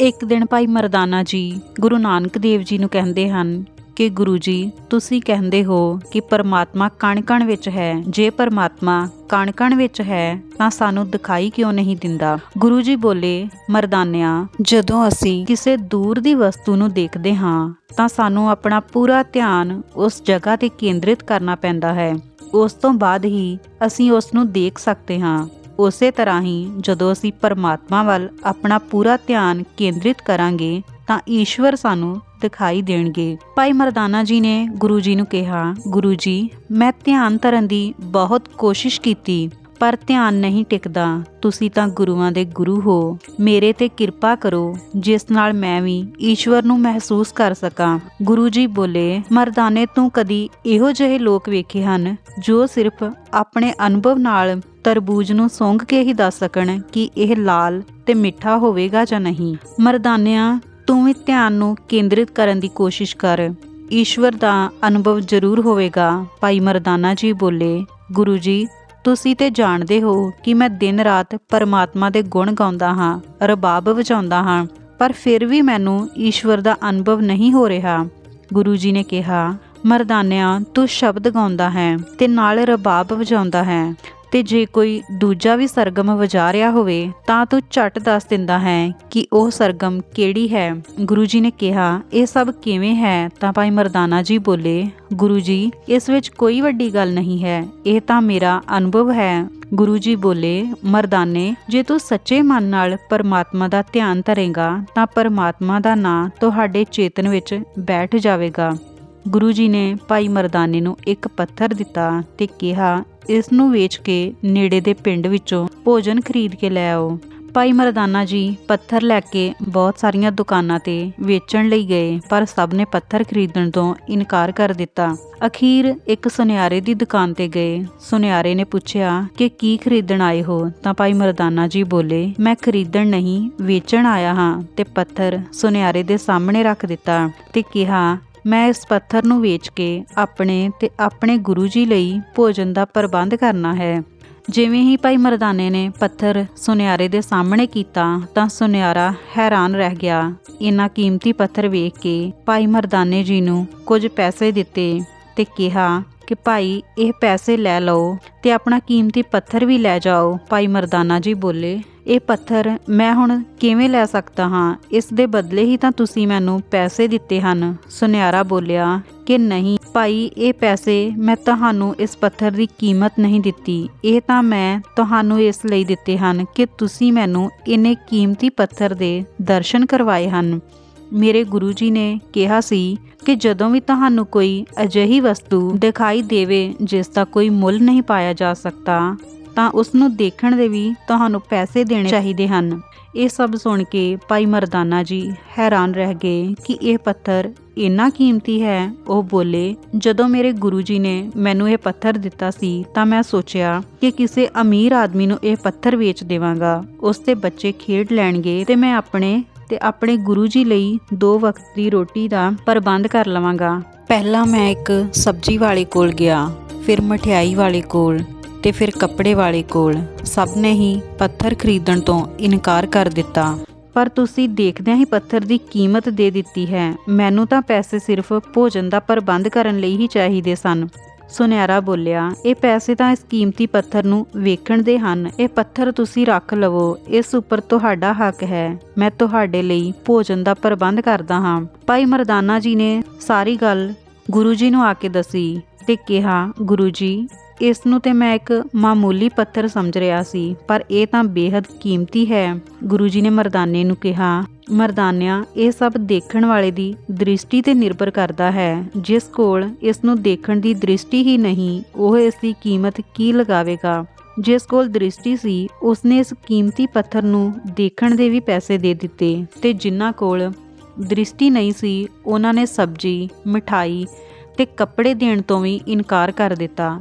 ਇੱਕ ਦਿਨ ਭਾਈ ਮਰਦਾਨਾ ਜੀ ਗੁਰੂ ਨਾਨਕ ਦੇਵ ਜੀ ਨੂੰ ਕਹਿੰਦੇ ਹਨ ਕਿ ਗੁਰੂ ਜੀ, ਤੁਸੀਂ ਕਹਿੰਦੇ ਹੋ ਕਿ ਪਰਮਾਤਮਾ ਕਣ-ਕਣ ਵਿੱਚ ਹੈ। ਜੇ ਪਰਮਾਤਮਾ ਕਣ-ਕਣ ਵਿੱਚ ਹੈ, ਤਾਂ ਸਾਨੂੰ ਦਿਖਾਈ ਕਿਉਂ ਨਹੀਂ ਦਿੰਦਾ? ਗੁਰੂ ਜੀ ਬੋਲੇ, ਮਰਦਾਨਿਆ, ਜਦੋਂ ਅਸੀਂ ਕਿਸੇ ਦੂਰ ਦੀ ਵਸਤੂ ਨੂੰ ਦੇਖਦੇ ਹਾਂ, ਤਾਂ ਸਾਨੂੰ ਆਪਣਾ ਪੂਰਾ ਧਿਆਨ ਉਸ ਜਗ੍ਹਾ ਤੇ ਕੇਂਦਰਿਤ ਕਰਨਾ ਪੈਂਦਾ ਹੈ। ਉਸ ਤੋਂ ਬਾਅਦ ਹੀ ਅਸੀਂ ਉਸ ਨੂੰ ਦੇਖ ਸਕਦੇ ਹਾਂ। ਉਸੇ ਤਰ੍ਹਾਂ ਹੀ ਜਦੋਂ ਅਸੀਂ ਪਰਮਾਤਮਾ ਵੱਲ ਆਪਣਾ ਪੂਰਾ ਧਿਆਨ ਕੇਂਦਰਿਤ ਕਰਾਂਗੇ, ਤਾਂ ਈਸ਼ਵਰ ਸਾਨੂੰ ਦਿਖਾਈ ਦੇਣਗੇ। ਭਾਈ ਮਰਦਾਨਾ ਜੀ ਨੇ ਗੁਰੂ ਜੀ ਨੂੰ ਕਿਹਾ, ਗੁਰੂ ਜੀ, ਮੈਂ ਧਿਆਨ ਧਰਨ ਦੀ ਬਹੁਤ ਕੋਸ਼ਿਸ਼ ਕੀਤੀ। ਪਰ ਧਿਆਨ ਨਹੀਂ ਟਿਕਦਾ। ਤੁਸੀਂ ਤਾਂ ਗੁਰੂਆਂ ਦੇ ਗੁਰੂ ਹੋ। ਮੇਰੇ ਤੇ ਕਿਰਪਾ ਕਰੋ, ਜਿਸ ਨਾਲ ਮੈਂ ਵੀ ਈਸ਼ਵਰ ਨੂੰ ਮਹਿਸੂਸ ਕਰ ਸਕਾਂ। ਗੁਰੂ ਜੀ ਬੋਲੇ, ਮਰਦਾਨੇ, ਤੂੰ ਕਦੀ ਇਹੋ ਜਿਹੇ ਲੋਕ ਵੇਖੇ ਹਨ, ਜੋ ਸਿਰਫ ਆਪਣੇ ਅਨੁਭਵ ਨਾਲ ਤਰਬੂਜ ਨੂੰ ਸੌਂਗ ਕੇ ਹੀ ਦੱਸ ਸਕਣ ਕਿ ਇਹ ਲਾਲ ਤੇ ਮਿੱਠਾ ਹੋਵੇਗਾ ਜਾਂ ਨਹੀਂ। ਮਰਦਾਨਿਆਂ, ਤੂੰ ਵੀ ਧਿਆਨ ਨੂੰ ਕੇਂਦਰਿਤ ਕਰਨ ਦੀ ਕੋਸ਼ਿਸ਼ ਕਰ। ਈਸ਼ਵਰ ਦਾ ਅਨੁਭਵ ਜ਼ਰੂਰ ਹੋਵੇਗਾ। ਭਾਈ ਮਰਦਾਨਾ ਜੀ ਬੋਲੇ, ਗੁਰੂ ਜੀ ਤੁਸੀਂ ਤੇ ਜਾਣਦੇ ਹੋ ਕਿ ਮੈਂ ਦਿਨ ਰਾਤ ਪਰਮਾਤਮਾ ਦੇ ਗੁਣ ਗਾਉਂਦਾ ਹਾਂ, ਰਬਾਬ ਵਜਾਉਂਦਾ ਹਾਂ, ਪਰ ਫਿਰ ਵੀ ਮੈਨੂੰ ਈਸ਼ਵਰ ਦਾ ਅਨੁਭਵ ਨਹੀਂ ਹੋ ਰਿਹਾ। ਗੁਰੂ ਜੀ ਨੇ ਕਿਹਾ, ਮਰਦਾਨਿਆਂ, ਤੂੰ ਸ਼ਬਦ ਗਾਉਂਦਾ ਹੈ ਤੇ ਨਾਲ ਰਬਾਬ ਵਜਾਉਂਦਾ ਹੈ। ਤੇ ਜੇ ਕੋਈ ਦੂਜਾ ਵੀ ਸਰਗਮ ਵਜਾ ਰਿਹਾ ਹੋਵੇ, ਤਾਂ ਤੂੰ ਝਟ ਦੱਸ ਦਿੰਦਾ ਹੈ ਕਿ ਉਹ ਸਰਗਮ ਕਿਹੜੀ ਹੈ। ਗੁਰੂ ਜੀ ਨੇ ਕਿਹਾ, ਇਹ ਸਭ ਕਿਵੇਂ ਹੈ? ਤਾਂ ਭਾਈ ਮਰਦਾਨਾ ਜੀ ਬੋਲੇ, ਗੁਰੂ ਜੀ, ਇਸ ਵਿੱਚ ਕੋਈ ਵੱਡੀ ਗੱਲ ਨਹੀਂ ਹੈ। ਇਹ ਤਾਂ ਮੇਰਾ ਅਨੁਭਵ ਹੈ। ਗੁਰੂ ਜੀ ਬੋਲੇ, ਮਰਦਾਨੇ, ਜੇ ਤੂੰ ਸੱਚੇ ਮਨ ਨਾਲ ਪਰਮਾਤਮਾ ਦਾ ਧਿਆਨ ਧਰੇਗਾ, ਤਾਂ ਪਰਮਾਤਮਾ ਦਾ ਨਾਂ ਤੁਹਾਡੇ ਚੇਤਨ ਵਿੱਚ ਬੈਠ ਜਾਵੇਗਾ। ਗੁਰੂ ਜੀ ਨੇ ਭਾਈ ਮਰਦਾਨੇ ਨੂੰ ਇੱਕ ਪੱਥਰ ਦਿੱਤਾ ਤੇ ਕਿਹਾ, ਇਸ ਨੂੰ ਵੇਚ ਕੇ ਨੇੜੇ ਦੇ ਪਿੰਡ ਵਿੱਚੋਂ ਭੋਜਨ ਖਰੀਦ ਕੇ ਲੈ ਆਓ। ਭਾਈ ਮਰਦਾਨਾ ਜੀ ਪੱਥਰ ਲੈ ਕੇ ਬਹੁਤ ਸਾਰੀਆਂ ਦੁਕਾਨਾਂ ਤੇ ਵੇਚਣ ਲਈ ਗਏ, ਪਰ ਸਭ ਨੇ ਪੱਥਰ ਖਰੀਦਣ ਤੋਂ ਇਨਕਾਰ ਕਰ ਦਿੱਤਾ। ਅਖੀਰ ਇੱਕ ਸੁਨਿਆਰੇ ਦੀ ਦੁਕਾਨ ਤੇ ਗਏ। ਸੁਨਿਆਰੇ ਨੇ ਪੁੱਛਿਆ ਕਿ ਕੀ ਖਰੀਦਣ ਆਏ ਹੋ? ਤਾਂ ਭਾਈ ਮਰਦਾਨਾ ਜੀ ਬੋਲੇ, ਮੈਂ ਖਰੀਦਣ ਨਹੀਂ, ਵੇਚਣ ਆਇਆ ਹਾਂ ਤੇ ਪੱਥਰ ਸੁਨਿਆਰੇ ਦੇ ਸਾਹਮਣੇ ਰੱਖ ਦਿੱਤਾ ਤੇ ਕਿਹਾ ਮੈਂ ਇਸ ਪੱਥਰ ਨੂੰ ਵੇਚ ਕੇ ਆਪਣੇ ਤੇ ਆਪਣੇ ਗੁਰੂ ਜੀ ਲਈ ਭੋਜਨ ਦਾ ਪ੍ਰਬੰਧ ਕਰਨਾ ਹੈ। ਜਿਵੇਂ ਹੀ ਭਾਈ ਮਰਦਾਨੇ ਨੇ ਪੱਥਰ ਸੁਨਿਆਰੇ ਦੇ ਸਾਹਮਣੇ ਕੀਤਾ, ਤਾਂ ਸੁਨਿਆਰਾ ਹੈਰਾਨ ਰਹਿ ਗਿਆ। ਇਨਾ ਕੀਮਤੀ ਪੱਥਰ ਵੇਖ ਕੇ ਭਾਈ ਮਰਦਾਨੇ ਜੀ ਨੂੰ ਕੁਝ ਪੈਸੇ ਦਿੱਤੇ ਤੇ ਕਿਹਾ ਕਿ ਭਾਈ, ਇਹ ਪੈਸੇ ਲੈ ਲਓ ਤੇ ਆਪਣਾ ਕੀਮਤੀ ਪੱਥਰ ਵੀ ਲੈ ਜਾਓ, ਭਾਈ ਮਰਦਾਨਾ ਜੀ ਬੋਲੇ। ਇਹ ਪੱਥਰ ਮੈਂ ਹੁਣ ਕਿਵੇਂ ਲੈ ਸਕਦਾ ਹਾਂ? ਇਸ ਦੇ ਬਦਲੇ ਹੀ ਤਾਂ ਤੁਸੀਂ ਮੈਨੂੰ ਪੈਸੇ ਦਿੱਤੇ ਹਨ। ਸੁਨਿਆਰਾ ਬੋਲਿਆ ਕਿ ਨਹੀਂ, ਭਾਈ, ਇਹ ਪੈਸੇ ਮੈਂ ਤੁਹਾਨੂੰ ਇਸ ਪੱਥਰ ਦੀ ਕੀਮਤ ਨਹੀਂ ਦਿੱਤੀ। ਇਹ ਤਾਂ ਮੈਂ ਤੁਹਾਨੂੰ ਇਸ ਲਈ ਦਿੱਤੇ ਹਨ ਕਿ ਤੁਸੀਂ ਮੈਨੂੰ ਇਹਨੇ ਕੀਮਤੀ ਪੱਥਰ ਦੇ ਦਰਸ਼ਨ ਕਰਵਾਏ ਹਨ। ਮੇਰੇ ਗੁਰੂ ਜੀ ਨੇ ਕਿਹਾ ਸੀ ਕਿ ਜਦੋਂ ਵੀ ਤੁਹਾਨੂੰ ਕੋਈ ਅਜਿਹੀ ਵਸਤੂ ਦਿਖਾਈ ਦੇਵੇ, ਜਿਸ ਦਾ ਕੋਈ ਮੁੱਲ ਨਹੀਂ ਪਾਇਆ ਜਾ ਸਕਦਾ ਤਾਂ ਉਸ ਨੂੰ ਦੇਖਣ ਦੇ ਵੀ ਤੁਹਾਨੂੰ ਪੈਸੇ ਦੇਣੇ ਚਾਹੀਦੇ ਹਨ। ਇਹ ਸਭ ਸੁਣ ਕੇ ਭਾਈ ਮਰਦਾਨਾ ਜੀ ਹੈਰਾਨ ਰਹਿ ਗਏ ਕਿ ਇਹ ਪੱਥਰ ਇੰਨਾ ਕੀਮਤੀ ਹੈ। ਉਹ ਬੋਲੇ, ਜਦੋਂ ਮੇਰੇ ਗੁਰੂ ਜੀ ਨੇ ਮੈਨੂੰ ਇਹ ਪੱਥਰ ਦਿੱਤਾ ਸੀ ਤਾਂ ਮੈਂ ਸੋਚਿਆ ਕਿ ਕਿਸੇ ਅਮੀਰ ਆਦਮੀ ਨੂੰ ਇਹ ਪੱਥਰ ਵੇਚ ਦੇਵਾਂਗਾ। ਉਸ ਦੇ ਬੱਚੇ ਖੇਡ ਲੈਣਗੇ ਤੇ ਮੈਂ ਆਪਣੇ ਤੇ ਆਪਣੇ ਗੁਰੂ ਜੀ ਲਈ ਦੋ ਵਕਤ ਦੀ ਰੋਟੀ ਦਾ ਪ੍ਰਬੰਧ ਕਰ ਲਵਾਂਗਾ। ਪਹਿਲਾਂ ਮੈਂ ਇੱਕ ਸਬਜ਼ੀ ਵਾਲੇ ਕੋਲ ਗਿਆ, ਫਿਰ ਮਠਿਆਈ ਵਾਲੇ ਕੋਲ। ਤੇ ਫਿਰ ਕੱਪੜੇ ਵਾਲੇ ਕੋਲ ਸਭ ਨੇ ਹੀ ਪੱਥਰ ਖਰੀਦਣ ਤੋਂ ਇਨਕਾਰ ਕਰ ਦਿੱਤਾ। ਪਰ ਤੁਸੀਂ ਦੇਖਦਿਆਂ ਹੀ ਪੱਥਰ ਦੀ ਕੀਮਤ ਦੇ ਦਿੱਤੀ ਹੈ। ਮੈਨੂੰ ਤਾਂ ਪੈਸੇ ਸਿਰਫ ਭੋਜਨ ਦਾ ਪ੍ਰਬੰਧ ਕਰਨ ਲਈ ਹੀ ਚਾਹੀਦੇ ਸਨ। ਸੁਨਿਆਰਾ ਬੋਲਿਆ, ਇਹ ਪੈਸੇ ਤਾਂ ਇਸ ਕੀਮਤੀ ਪੱਥਰ ਨੂੰ ਵੇਖਣ ਦੇ ਹਨ। ਇਹ ਪੱਥਰ ਤੁਸੀਂ ਰੱਖ ਲਵੋ। ਇਸ ਉੱਪਰ ਤੁਹਾਡਾ ਹੱਕ ਹੈ। ਮੈਂ ਤੁਹਾਡੇ ਲਈ ਭੋਜਨ ਦਾ ਪ੍ਰਬੰਧ ਕਰਦਾ ਹਾਂ। ਭਾਈ ਮਰਦਾਨਾ ਜੀ ਨੇ ਸਾਰੀ ਗੱਲ ਗੁਰੂ ਜੀ ਨੂੰ ਆ ਕੇ ਦੱਸੀ ਤੇ ਕਿਹਾ, ਗੁਰੂ ਜੀ ਇਸ ਨੂੰ ਤੇ ਮੈਂ ਇੱਕ ਮਾਮੂਲੀ ਪੱਥਰ ਸਮਝ ਰਿਹਾ ਸੀ, ਪਰ ਇਹ ਤਾਂ ਬੇहद ਕੀਮਤੀ ਹੈ, ਗੁਰੂ ਜੀ ਨੇ ਮਰਦਾਨੇ ਨੂੰ ਕਿਹਾ। ਮਰਦਾਨਿਆਂ, ਇਹ ਸਭ ਦੇਖਣ ਵਾਲੇ ਦੀ ਦ੍ਰਿਸ਼ਟੀ ਤੇ ਨਿਰਭਰ ਕਰਦਾ ਹੈ। ਜਿਸ ਕੋਲ ਇਸ ਨੂੰ ਦੇਖਣ ਦੀ ਦ੍ਰਿਸ਼ਟੀ ਹੀ ਨਹੀਂ, ਉਹ ਇਸ ਦੀ ਕੀਮਤ ਕੀ ਲਗਾਵੇਗਾ? ਜਿਸ ਕੋਲ ਦ੍ਰਿਸ਼ਟੀ ਸੀ, ਉਸਨੇ ਇਸ ਕੀਮਤੀ ਪੱਥਰ ਨੂੰ ਦੇਖਣ ਦੇ ਵੀ ਪੈਸੇ ਦੇ ਦਿੱਤੇ ਤੇ ਜਿਨ੍ਹਾਂ ਕੋਲ ਦ੍ਰਿਸ਼ਟੀ ਨਹੀਂ ਸੀ, ਉਹਨਾਂ ਨੇ ਸਬਜ਼ੀ, ਮਠਾਈ ਤੇ ਕੱਪੜੇ ਦੇਣ ਤੋਂ ਵੀ ਇਨਕਾਰ ਕਰ ਦਿੱਤਾ।